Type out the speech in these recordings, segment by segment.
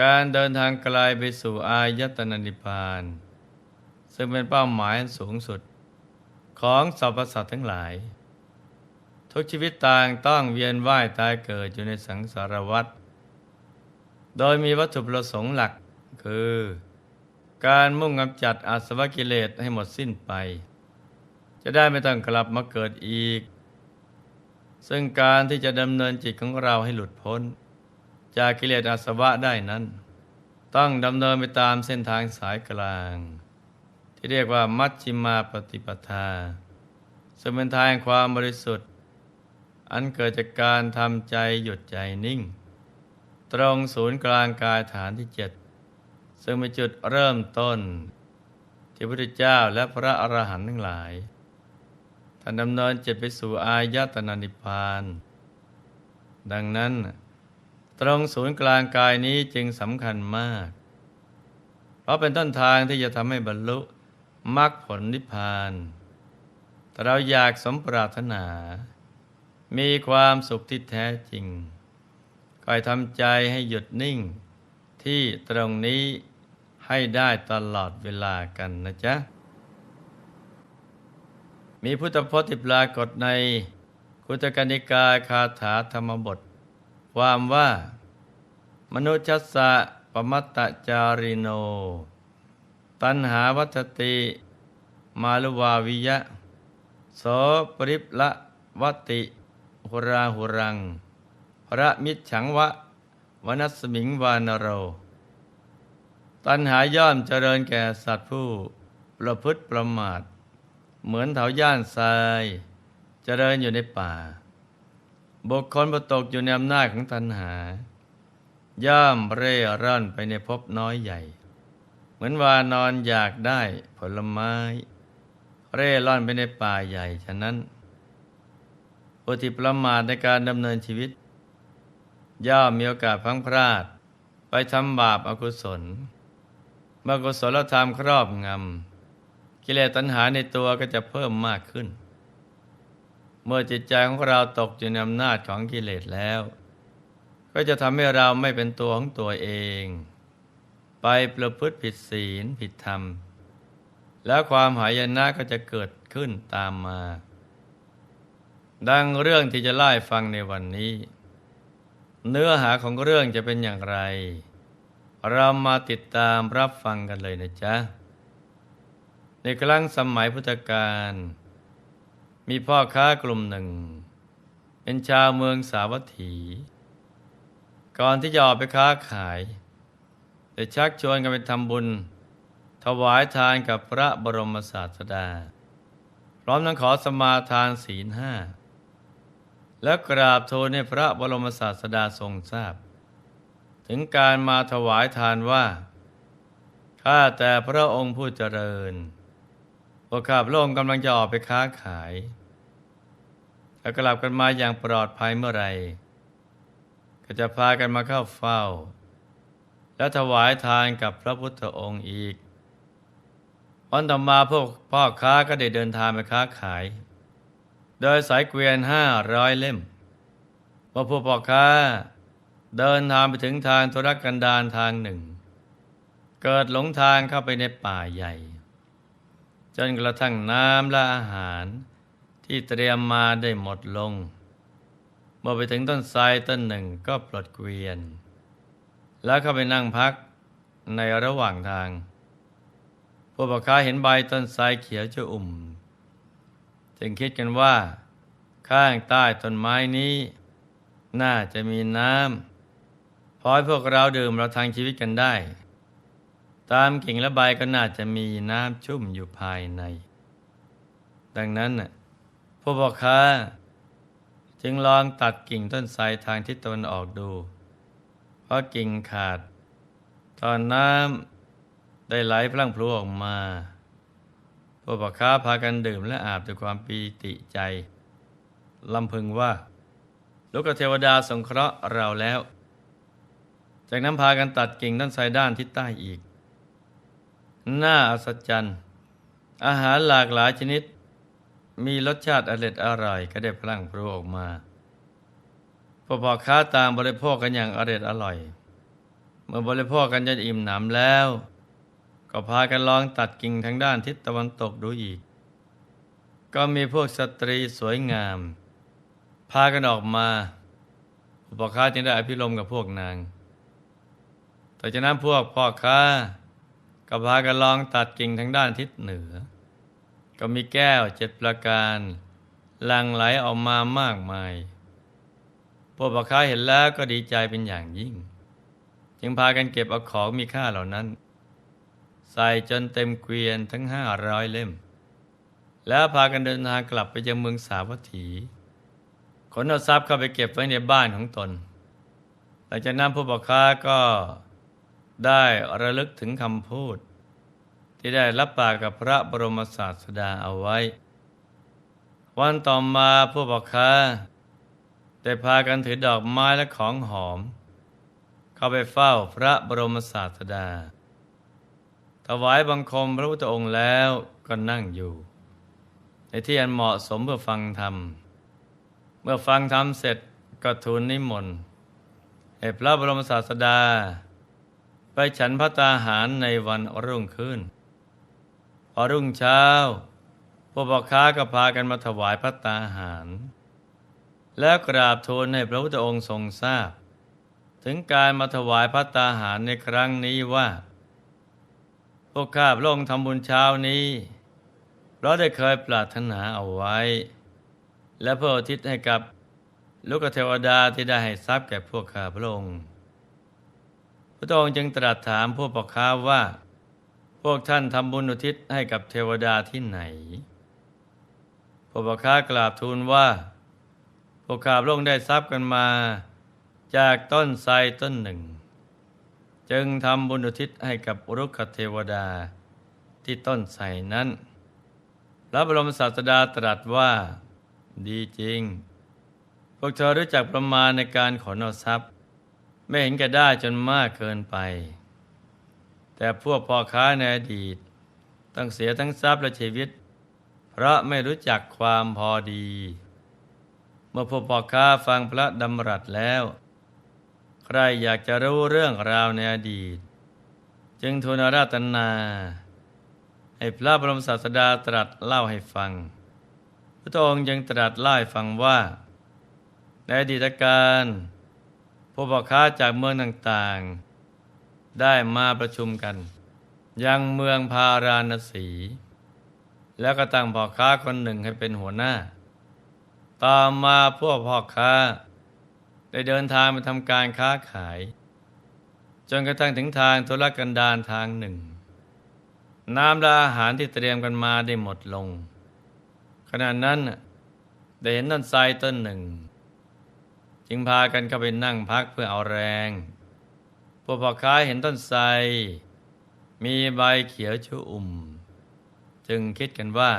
การเดินทางไกลไปสู่อายตนะนิพพาน ซึ่งเป็นเป้าหมายอันสูงสุดของสรรพสัตว์ทั้งหลาย ทุกชีวิตต่างต้องเวียนว่ายตายเกิดอยู่ในสังสารวัฏโดยมีวัตถุประสงค์หลักคือ การมุ่งกำจัดอาสวะกิเลสให้หมดสิ้นไป จะได้ไม่ต้องกลับมาเกิดอีก ซึ่งการที่จะดำเนินจิตของเราให้หลุดพ้น จากกิเลสอาสวะได้นั้น ต้องดำเนินไปตามเส้นทางสายกลาง ที่เรียกว่ามัชชิมาปฏิปทาซึ่งเป็นทางความบริสุทธิ์ อันเกิดจากการทำใจหยุดใจนิ่ง ตรงศูนย์กลางกายฐานที่เจ็ดซึ่งเป็นจุดเริ่มต้น ที่พระพุทธเจ้าและพระอรหันต์ทั้งหลายท่านดำเนินจิตไปสู่อายตนะนิพพาน ดังนั้น ตรงศูนย์กลางกายนี้จึงสำคัญมาก เพราะเป็นต้นทางที่จะทำให้บรรลุมรรคผลนิพพานแต่เราอยากสมปรารถนา มีความสุขที่แท้จริงคอยทำใจให้หยุดนิ่ง ที่ตรงนี้ให้ได้ตลอดเวลากันนะจ๊ะ มีพุทธพจน์ที่ปรากฏในคุตกนิกาคาถาธรรมบท ความว่า มนุชัสสะปมัตตจาริโน ตันหาวัตติ มาลวาวิยะโสปริปละวัติหุราหุรัง พระมิฉังวะวนัสมิงวานโร ตัณหาย่อมเจริญแก่สัตว์ผู้ประพฤติประมาท เหมือนเถาย่านทราย เจริญอยู่ในป่า บุคคลประตกอยู่ในอำนาจของตัณหา ย่อมเร่ร่อนไปในภพน้อยใหญ่ เหมือนวานอนอยากได้ผลไม้ เร่ร่อนไปในป่าใหญ่ฉะนั้นผู้ที่ประมาทในการดำเนินชีวิต ย่อมมีโอกาสพังพลาด ไปทำบาปอากุศลเมื่อกุศลธรรมครอบงำกิเลสตัณหาในตัวก็จะเพิ่มมากขึ้น เมื่อจิตใจของเราตกอยู่ในอำนาจของกิเลสแล้ว ก็จะทำให้เราไม่เป็นตัวของตัวเอง ไปประพฤติผิดศีลผิดธรรม แล้วความหายนะก็จะเกิดขึ้นตามมา ดังเรื่องที่จะไล่ฟังในวันนี้ เนื้อหาของเรื่องจะเป็นอย่างไร เรามาติดตามรับฟังกันเลยนะจ๊ะ ในครั้งสมัยพุทธกาล มีพ่อค้ากลุ่มหนึ่ง เป็นชาวเมืองสาวัตถี ก่อนที่จะออกไปค้าขายได้ชักชวนกันไปทำบุญ ถวายทานกับพระบรมศาสดา พร้อมทั้งขอสมาทานศีลห้า และกราบทูลให้พระบรมศาสดาทรงทราบ ถึงการมาถวายทานว่า ข้าแต่พระองค์ผู้เจริญพวกข้าพระองค์กำลังจะออกไปค้าขาย ถ้ากลับกันมาอย่างปลอดภัยเมื่อไหร่ก็จะพากันมาเข้าเฝ้า และถวายทานกับพระพุทธองค์อีก วันต่อมาพวกพ่อค้าก็ได้เดินทางไปค้าขาย โดยสายเกวียนห้าร้อยเล่มพอผู้พ่อค้าเดินทางไปถึงทางธุรกันดารทางหนึ่ง เกิดหลงทางเข้าไปในป่าใหญ่ จนกระทั่งน้ำและอาหาร ที่เตรียมมาได้หมดลง เมื่อไปถึงต้นไทรต้นหนึ่งก็ปลดเกวียน แล้วเข้าไปนั่งพักในระหว่างทางผู้ปกค้าเห็นใบต้นไทรเขียวจะอุ่ม จึงคิดกันว่า ข้างใต้ต้นไม้นี้ น่าจะมีน้ำพอให้พวกเราดื่มเราทางชีวิตกันได้ ตามกิ่งและใบก็น่าจะมีน้ำชุ่มอยู่ภายใน ดังนั้น ผู้บอกค้าจึงลองตัดกิ่งต้นไทรทางทิศตะวันออกดู เพราะกิ่งขาด ตอนน้ำได้ไหลพลั่งพลูออกมาผู้บอกค้าพากันดื่มและอาบด้วยความปีติใจลำพึงว่า ลูกเทวดาสงเคราะห์เราแล้ว จากนั้นพากันตัดกิ่งต้นไทรด้านทิศใต้อีก น่าอัศจรรย์ อาหารหลากหลายชนิด มีรสชาติอร่อยอร่อยก็ได้พลั่งพลูออกมาพอพอค้าต่างบริโภคกันอย่างอร่อยอร่อย เมื่อบริโภคกันจนอิ่มหนำแล้ว ก็พากันลองตัดกิ่งทางด้านทิศตะวันตกดูอีก ก็มีพวกสตรีสวยงาม พากันออกมาอุปค้าจึงได้อภิรมกับพวกนาง แต่จากนั้นพวกพ่อค้าก็พากันลองตัดกิ่งทางด้านทิศเหนือ ก็มีแก้วเจ็ดประการหลั่งไหลออกมามากมาย พวกพ่อค้าเห็นแล้วก็ดีใจเป็นอย่างยิ่ง จึงพากันเก็บเอาของมีค่าเหล่านั้น ใส่จนเต็มเกวียนทั้งห้าร้อยเล่ม แล้วพากันเดินทางกลับไปยังเมืองสาวัตถี ขนเอาทรัพย์เข้าไปเก็บไว้ในบ้านของตน หลังจากนั้นผู้บอกค้าก็ได้ระลึกถึงคำพูด ที่ได้รับปากกับพระบรมศาสดาเอาไว้ วันต่อมาผู้บอกค้าได้พากันถือดอกไม้และของหอม เข้าไปเฝ้าพระบรมศาสดา ถวายบังคมพระพุทธองค์แล้วก็นั่งอยู่ ในที่อันเหมาะสมเพื่อฟังธรรม เมื่อฟังธรรมเสร็จก็ทูลนิมนต์ให้พระบรมศาสดา ไปฉันพระตาหารในวันรุ่งขึ้น อรุ่งเช้า พวกพ่อค้าก็พากันมาถวายพระตาหาร แล้วกราบทูลให้พระพุทธองค์ทรงทราบ ถึงการมาถวายพระตาหารในครั้งนี้ว่า พวกข้าพระองค์ทำบุญเช้านี้ เพราะได้เคยปรารถนาเอาไว้ และเพื่ออทิศให้กับลูกเทวดาที่ได้ให้ทรัพย์แก่พวกข้าพระองค์ พระองค์จึงตรัสถามพวกพ่อค้าว่า พวกท่านทำบุญอุทิศให้กับเทวดาที่ไหนพวกพ่อค้ากราบทูลว่า พวกข้าพระองค์ได้ทรัพย์กันมา จากต้นไทรต้นหนึ่ง จึงทำบุญอุทิศให้กับรุกขเทวดาที่ต้นไทรนั้นพระบรมศาสดาตรัสว่า ดีจริง พวกเธอรู้จักประมาณในการขนเอาทรัพย์ ไม่เห็นแก่ได้จนมากเกินไป แต่พวกพ่อค้าในอดีต ต้องเสียทั้งทรัพย์และชีวิต เพราะไม่รู้จักความพอดี เมื่อพวกพ่อค้าฟังพระดำรัสแล้ว ใครอยากจะรู้เรื่องราวในอดีต จึงทูลอาราธนา ให้พระบรมศาสดาตรัสเล่าให้ฟัง พระองค์ยังตรัสเล่าให้ฟังว่า ในอดีตการพวกพ่อค้าจากเมืองต่างๆ ได้มาประชุมกัน ยังเมืองพาราณสี แล้วก็ตั้งพ่อค้าคนหนึ่งให้เป็นหัวหน้าต่อมาพวกพ่อค้า ได้เดินทางไปทำการค้าขาย จนกระทั่งถึงทางธุรกันดารทางหนึ่ง น้ำและอาหารที่เตรียมกันมาได้หมดลง ขณะนั้นได้เห็นต้นไทรต้นหนึ่ง จึงพากันเข้าไปนั่งพักเพื่อเอาแรง วกพ่อค้าเห็นต้นไทรมีใบเขียวชอุ่ม จึงคิดกันว่า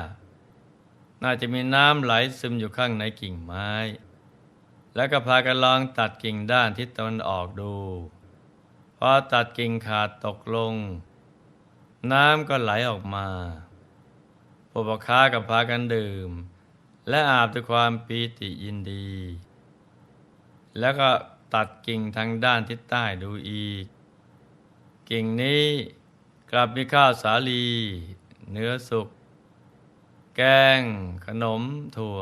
น่าจะมีน้ำไหลซึมอยู่ข้างในกิ่งไม้ แล้วก็พากันลองตัดกิ่งด้านทิศตะวันออกดูพอตัดกิ่งขาดตกลง น้ำก็ไหลออกมาพวกพ่อค้ากับพากันดื่ม และอาบด้วยความปีติยินดี แล้วก็ ตัดกิ่งทางด้านทิศใต้ดูอีก กิ่งนี้กลับมีข้าวสาลี เนื้อสุก แกง ขนม ถั่ว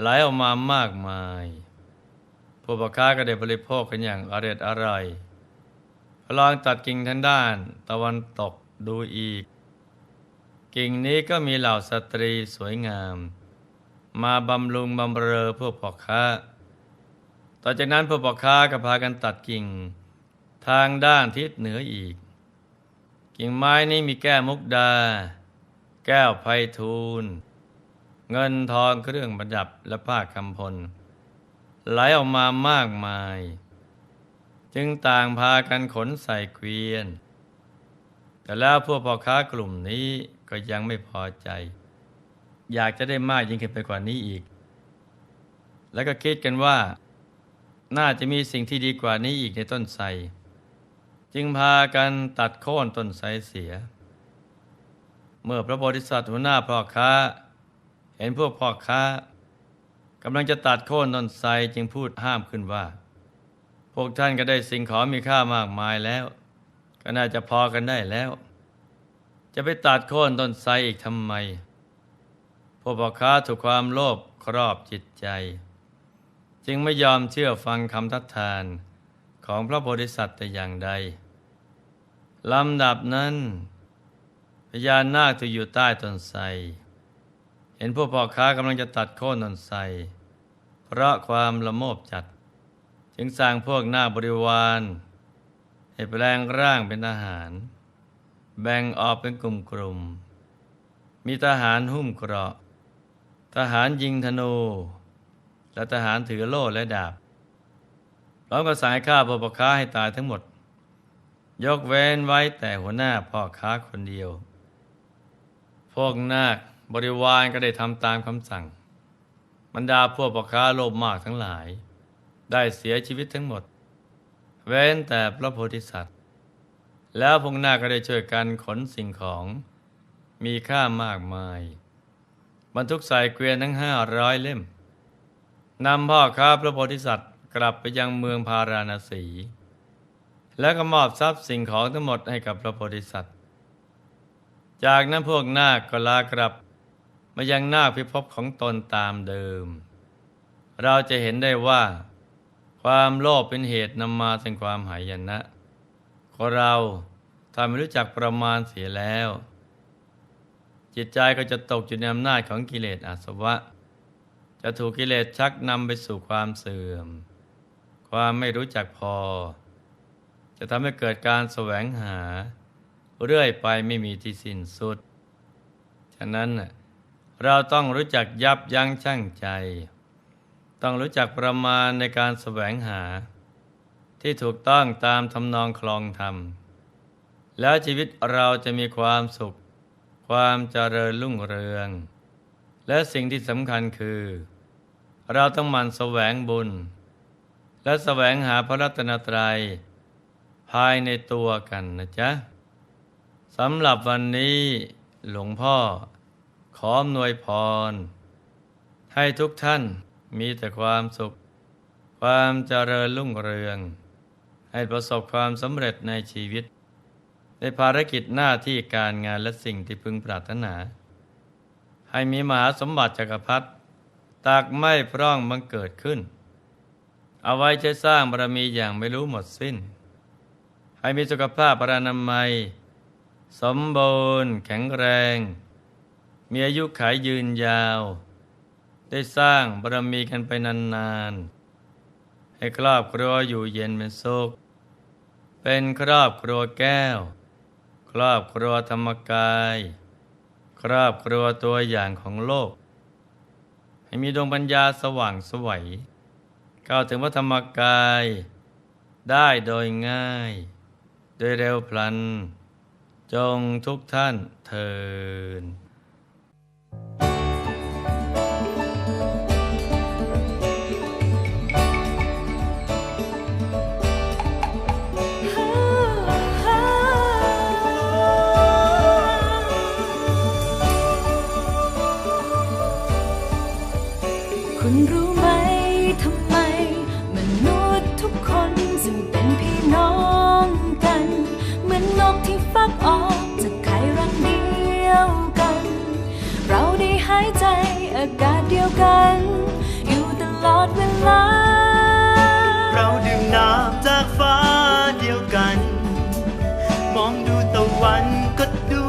ไหลออกมามากมายผู้ประค้าก็ได้บริโภคกันอย่างอร่อยอร่อยพลองตัดกิ่งทางด้านตะวันตกดูอีก กิ่งนี้ก็มีเหล่าสตรีสวยงาม มาบำรุงบำเรอพวกพ่อค้า ต่อจากนั้นพวกพ่อค้าก็พากันตัดกิ่ง ทางด้านทิศเหนืออีก กิ่งไม้นี้มีแก้วมุกดา แก้วไพฑูรย์เงินทองเครื่องประดับและผ้ากำพล ไหลออกมามากมาย จึงต่างพากันขนใส่เกวียน แต่แล้วพวกพ่อค้ากลุ่มนี้ก็ยังไม่พอใจ อยากจะได้มากยิ่งขึ้นไปกว่านี้อีก แล้วก็คิดกันว่า น่าจะมีสิ่งที่ดีกว่านี้อีกในต้นไทรจึงพากันตัดโค่นต้นไทรเสีย เมื่อพระโพธิสัตว์หัวหน้าพ่อค้า เห็นพวกพ่อค้ากำลังจะตัดโค่นต้นไทรจึงพูดห้ามขึ้นว่า พวกท่านก็ได้สิ่งของมีค่ามากมายแล้ว ก็น่าจะพอกันได้แล้ว จะไปตัดโค่นต้นไทรอีกทำไมพวกพ่อค้าถูกความโลภครอบจิตใจ จึงไม่ยอมเชื่อฟังคำทัดทานของพระโพธิสัตว์แต่อย่างใดลำดับนั้นพญานาคที่อยู่ใต้ต้นไทรเห็นพวกพ่อค้ากำลังจะตัดโค่นต้นไทรเพราะความละโมบจัด จึงสั่งพวกหน้าบริวาร ให้แปลงร่างเป็นทหาร แบ่งออกเป็นกลุ่มๆมีทหารหุ้มเกราะ ทหารยิงธนู และทหารถือโล่และดาบพร้อมกับสายฆ่าพวกพ่อค้าให้ตายทั้งหมด ยกเว้นไว้แต่หัวหน้าพ่อค้าคนเดียว พวกนาคบริวารก็ได้ทำตามคำสั่ง บรรดาพวกพ่อค้าโลภมากทั้งหลาย ได้เสียชีวิตทั้งหมด เว้นแต่พระโพธิสัตว์ แล้วพวกนาคก็ได้ช่วยกันขนสิ่งของ มีค่ามากมาย บรรทุกใส่เกวียนทั้งห้าร้อยเล่ม นำพ่อค้าพระโพธิสัตว์กลับไปยังเมืองพาราณสี แล้วก็มอบทรัพย์สิ่งของทั้งหมดให้กับพระโพธิสัตว์ จากนั้นพวกนาคก็ลากลับมายังนาคพิภพของตนตามเดิม เราจะเห็นได้ว่า ความโลภเป็นเหตุนำมาถึงความหายนะของเราถ้าไม่รู้จักประมาณเสียแล้ว จิตใจก็จะตกอยู่ในอำนาจของกิเลสอาสวะ จะถูกกิเลสชักนำไปสู่ความเสื่อม ความไม่รู้จักพอ จะทำให้เกิดการแสวงหา เรื่อยไปไม่มีที่สิ้นสุด ฉะนั้นเราต้องรู้จักยับยั้งชั่งใจ ต้องรู้จักประมาณในการแสวงหา ที่ถูกต้องตามทำนองคลองธรรม แล้วชีวิตเราจะมีความสุข ความเจริญรุ่งเรือง และสิ่งที่สำคัญคือ เราต้องมันแสวงบุญ และแสวงหาพระรัตนตรัย ภายในตัวกันนะจ๊ะสำหรับวันนี้หลวงพ่อ ขออำนวยพร ให้ทุกท่านมีแต่ความสุข ความเจริญรุ่งเรือง ให้ประสบความสำเร็จในชีวิต ในภารกิจหน้าที่การงานและสิ่งที่พึงปรารถนา ให้มีมหาสมบัติจักรพรรดิตากไม่พร่องบังเกิดขึ้น เอาไว้ใช้สร้างบารมีอย่างไม่รู้หมดสิ้น ให้มีสุขภาพปรานามัย สมบูรณ์แข็งแรง มีอายุขายยืนยาว ได้สร้างบารมีกันไปนานๆ ให้ครอบครัวอยู่เย็นเป็นสุขเป็นครอบครัวแก้ว ครอบครัวธรรมกาย ครอบครัวตัวอย่างของโลก ให้มีดวงปัญญาสว่างสวัยเข้าถึงพระธรรมกาย ได้โดยง่าย โดยเร็วพลัน จงทุกท่านเทิน คุณรู้ไหมทำไม มนุษย์ทุกคนจึงเป็นพี่น้องกัน เหมือนนกที่ฟักออกจากไข่รังเดียวกัน เราได้หายใจอากาศเดียวกัน อยู่ตลอดเวลา เราดื่มน้ำจากฟ้าเดียวกัน มองดูตะวันก็ดู